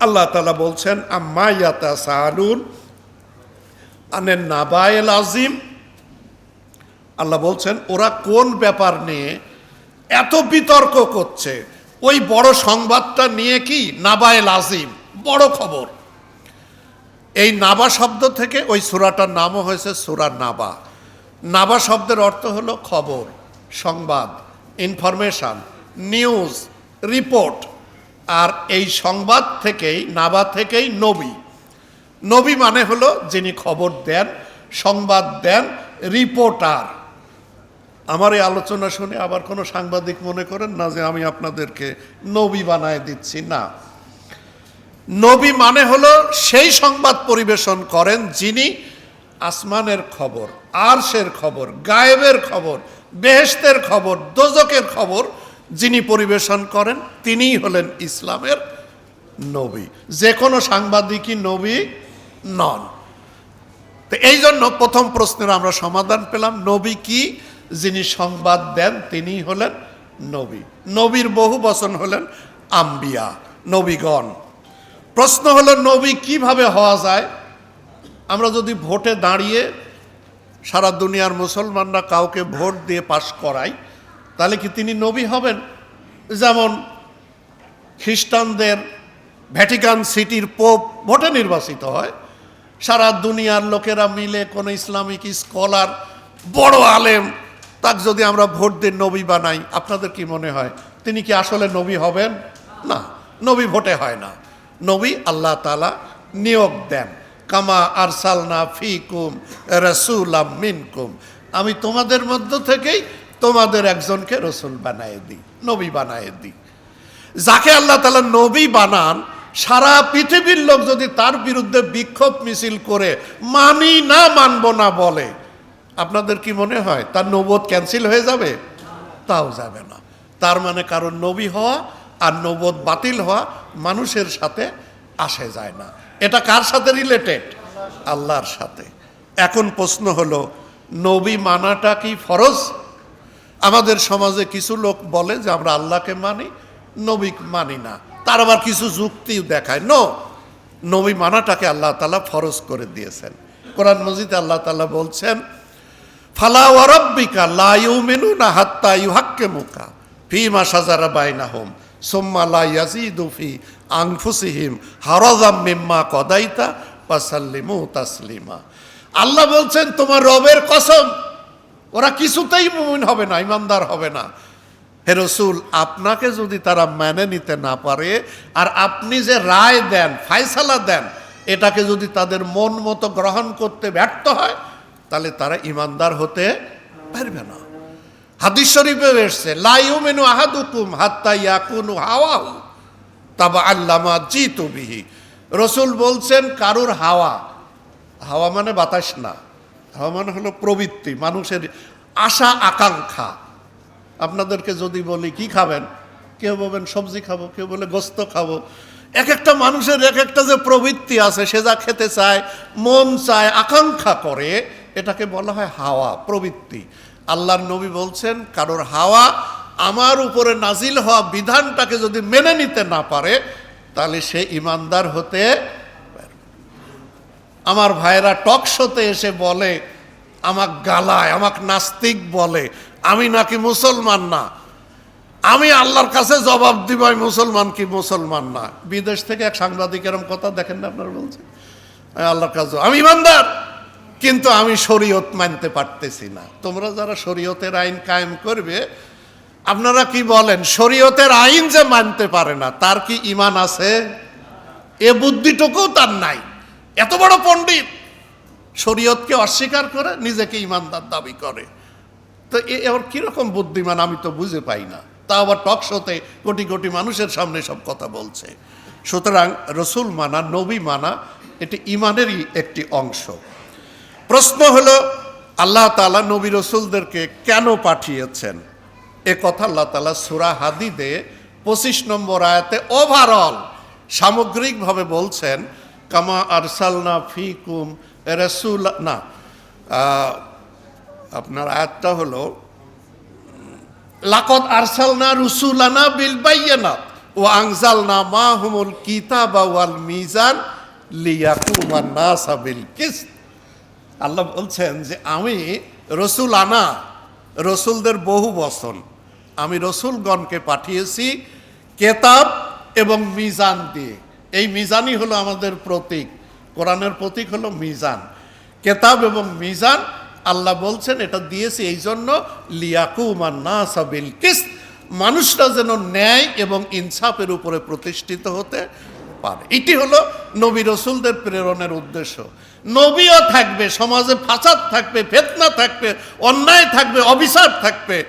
আল্লাহ তালা বলছেন, আম্মা ইয়াতা আনের নাবায়েল আজিম। আল্লাহ বলছেন, ওরা কোন ব্যাপার নিয়ে এত বিতর্ক করছে? ওই বড় সংবাদটা নিয়ে কি নাবায়েল আজিম? বড় খবর। এই নাবা শব্দ থেকে ওই সুরাটার নামও হয়েছে সুরা নাবা। নাবা শব্দের অর্থ হলো খবর, সংবাদ, ইনফরমেশন, নিউজ, রিপোর্ট। আর এই সংবাদ থেকেই, নাবা থেকেই নবী। নবী মানে হলো যিনি খবর দেন, সংবাদ দেন, রিপোর্টার। আমার এই আলোচনা শুনে আবার কোনো সাংবাদিক মনে করেন না যে আমি আপনাদেরকে নবী বানায় দিচ্ছি? না। নবী মানে হলো সেই সংবাদ পরিবেশন করেন যিনি আসমানের খবর, আরশের খবর, গায়েবের খবর, বেহেশতের খবর দোজকের খবর যিনি পরিবেশন করেন, তিনিই হলেন ইসলামের নবী। যে কোনো সাংবাদিকই নবী নন। তো এই জন্য প্রথম প্রশ্নের আমরা সমাধান পেলাম, নবী কি? যিনি সংবাদ দেন তিনি হলেন নবী। নবীর বহু বচন হলেন আম্বিয়া, নবীগণ। প্রশ্ন হলো, নবী কীভাবে হওয়া যায়? আমরা যদি ভোটে দাঁড়িয়ে সারা দুনিয়ার মুসলমানরা কাউকে ভোট দিয়ে পাশ করাই তাহলে কি তিনি নবী হবেন? যেমন খ্রিস্টানদের ভ্যাটিকান সিটির পোপ ভোটে নির্বাচিত হয়। সারা দুনিয়ার লোকেরা মিলে কোনো ইসলামিক স্কলার, বড় আলেম, তাক যদি আমরা ভোট দিয়ে নবী বানাই, আপনাদের কি মনে হয়? তিনি কি আসলে নবী হবেন? না, নবী ভোটে হয় না। নবী আল্লাহ তালা নিয়োগ দেন। কামা আরসালনা ফি কুম রসুলাম মিনকুম। আমি তোমাদের মধ্য থেকেই তোমাদের একজনকে রসুল বানায় দিই, নবী বানায় দিই। যাকে আল্লাহ তালা নবী বানান, সারা পৃথিবীর লোক যদি তার বিরুদ্ধে বিক্ষোভ মিছিল করে মানি না, মানব না বলে, আপনাদের কি মনে হয় তার নবোধ ক্যান্সেল হয়ে যাবে? তাও যাবে না। তার মানে কারণ নবী হওয়া আর নবোধ বাতিল হওয়া মানুষের সাথে আসে যায় না। এটা কার সাথে রিলেটেড আল্লাহর সাথে। এখন প্রশ্ন হলো, নবী মানাটা কি ফরজ? আমাদের সমাজে কিছু লোক বলে যে আমরা আল্লাহকে মানি নবী মানি না। তার আবার কিছু যুক্তি দেখায়। নো নবী মানাটাকে আল্লাহ তালা ফরজ করে দিয়েছেন। কোরআন মজিদ আল্লাহ তালা বলছেন, ফালা ওয়ারব্বিকা লা ইউমিনুনা হাত্তা ইউহাক্কিমুকা ফিমা সাজারা বাইনাহুম, সুম্মা লা ইয়াজিদু ফি আনফুসিহিম হারাজাম মিম্মা কদাইতা ওয়াসাল্লিমু তাসলিমা। আল্লাহ বলছেন, তোমার রবের কসম ওরা কিছুতেই মুমিন হবে না, ইমানদার হবে না। হে রসুল, আপনাকে যদি তারা মেনে নিতে না পারে, আর আপনি যে রায় দেন, ফায়সালা দেন, এটাকে যদি তাদের মন মতো গ্রহণ করতে ব্যর্থ হয়, তাহলে তারা ইমানদার হতে পারবে না। হাদিস শরীফে এসছে লাইউ মেনু আহাদুকুম হাত্তা ইয়াকুনু হাওয়াহু, তাবা আল্লামা জিতু বিহি। রসুল বলছেন, কারুর হাওয়া? হাওয়া মানে বাতাস না। হাওয়া মানে হলো প্রবৃত্তি, মানুষের আশা, আকাঙ্ক্ষা। আপনাদেরকে যদি বলি, কি খাবেন? কেউ বলবেন, সবজি খাব, কেউ বলে গোস্ত খাব। এক একটা মানুষের এক একটা যে প্রবৃত্তি আছে, সে যা খেতে চায়, মন চায়, আকাঙ্ক্ষা করে, এটাকে বলা হয় হাওয়া, প্রবৃত্তি। আল্লাহর নবী বলছেন, কারোর হাওয়া আমার উপরে নাজিল হওয়া বিধানটাকে যদি মেনে নিতে না পারে, তাহলে সে ইমানদার হতে। আমার ভাইরা টক শোতে এসে বলে, আমাক গালায়, আমাক নাস্তিক বলে, আমি নাকি মুসলমান না। আমি আল্লাহর কাছে জবাব দিব, আমি মুসলমান কি মুসলমান না? বিদেশ থেকে এক সাংবাদিক এরম কথা দেখেন না আপনারা বলছেন? আল্লাহর কাছে আমি ইমানদার, কিন্তু আমি শরীয়ত মানতে পারতেছি না। তোমরা যারা শরীয়তের আইন কায়েম করবে, আপনারা কি বলেন, শরীয়তের আইন যে মানতে পারে না, তার কি ইমান আছে? এ বুদ্ধিটুকুও তার নাই। এত বড় পণ্ডিত। শরীয়তকে অস্বীকার করে নিজেকে ইমানদার দাবি করে। তো এ আবার কীরকম বুদ্ধিমান আমি তো বুঝে পাই না। তা আবার টক শোতে কোটি কোটি মানুষের সামনে সব কথা বলছে। সুতরাং রসুল মানা, নবী মানা, এটি ইমানেরই একটি অংশ। প্রশ্ন হলো, আল্লাহ তালা নবী রসুলদেরকে কেন পাঠিয়েছেন? এ কথা আল্লাহ তালা সুরা হাদিদে পঁচিশ নম্বর আয়াতে ওভারঅল সামগ্রিকভাবে বলছেন কামা আরসালনা ফিকুম রসুল, না আপনার আয়াতটা হলো, লাকদ আরসালনা রুসুলানা বিল বাইয়ানা ও আংজাল না মা হুমুল কিতাবা ওয়াল মিজান লিয়াকুমান নাসাবিল কিস্ত। আল্লাহ বলছেন যে আমি রসুল আনা রসুলদের বহু বচন, আমি রসুলগণকে পাঠিয়েছি কেতাব এবং মিজান দিয়ে। এই মিজানই হলো আমাদের প্রতীক। কোরআনের প্রতীক হলো মিজান। কেতাব এবং মিজান, আল্লাহ বলছেন, এটা দিয়েছি এই জন্য লিয়াকুমান নাসাবিল কিস্ত, মানুষরা যেন ন্যায় এবং ইনসাফের উপরে প্রতিষ্ঠিত হতে পারে। এটি হলো নবী রসুলদের প্রেরণের উদ্দেশ্য। নবীও থাকবে, সমাজে ফাসাদ থাকবে, ফেতনা থাকবে, অন্যায় থাকবে, অবিচার থাকবে।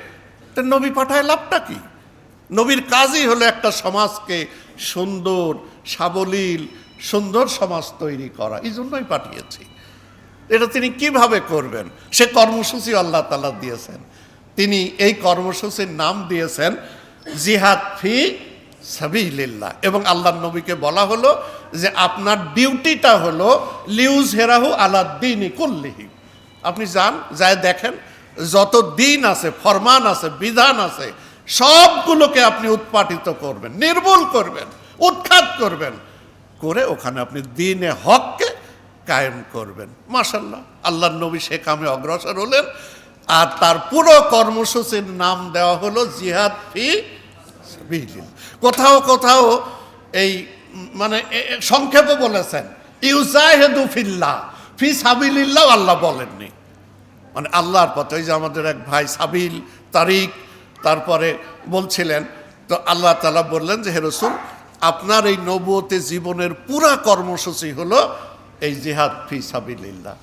তো নবী পাঠায় লাভটা কি? নবীর কাজই হলো একটা সমাজকে সুন্দর সাবলীল, সুন্দর সমাজ তৈরি করা, এই জন্যই পাঠিয়েছি। এটা তিনি কীভাবে করবেন? সে কর্মসূচি আল্লাহ তালা দিয়েছেন। তিনি এই কর্মসূচির নাম দিয়েছেন, জিহাদ ফি সাবিলিল্লাহ। এবং আল্লাহ নবীকে বলা হলো যে, আপনার ডিউটিটা হলো লিউজ হেরাহু আলাদ্দিন কুল্লিহি। আপনি যান, যায় দেখেন, যত দিন আছে, ফরমান আছে, বিধান আছে, সবগুলোকে আপনি উৎপাটিত করবেন, নির্মূল করবেন। উৎখাত করবেন। করে ওখানে আপনি দিনে হককে কায়েম করবেন। মাশাল্লাহ আল্লাহ নবী সে কামে অগ্রসর হলেন। আর তার পুরো কর্মসূচির নাম দেওয়া হলো জিহাদ ফি। কোথাও কোথাও এই মানে সংক্ষেপে বলেছেন, ইউজাহেদু ফিল্লাহ, ফি সাবিলিল্লাহ আল্লাহ বলেননি। মানে আল্লাহর পথে, ওই যে আমাদের এক ভাই সাবিল তারিক, তারপরে বলছিলেন, তো আল্লাহ তালা বললেন যে, হে রসুল আপনার এই নবুয়তে জীবনের পুরা কর্মসূচি হলো এই জিহাদ ফি সাবিলিল্লাহ।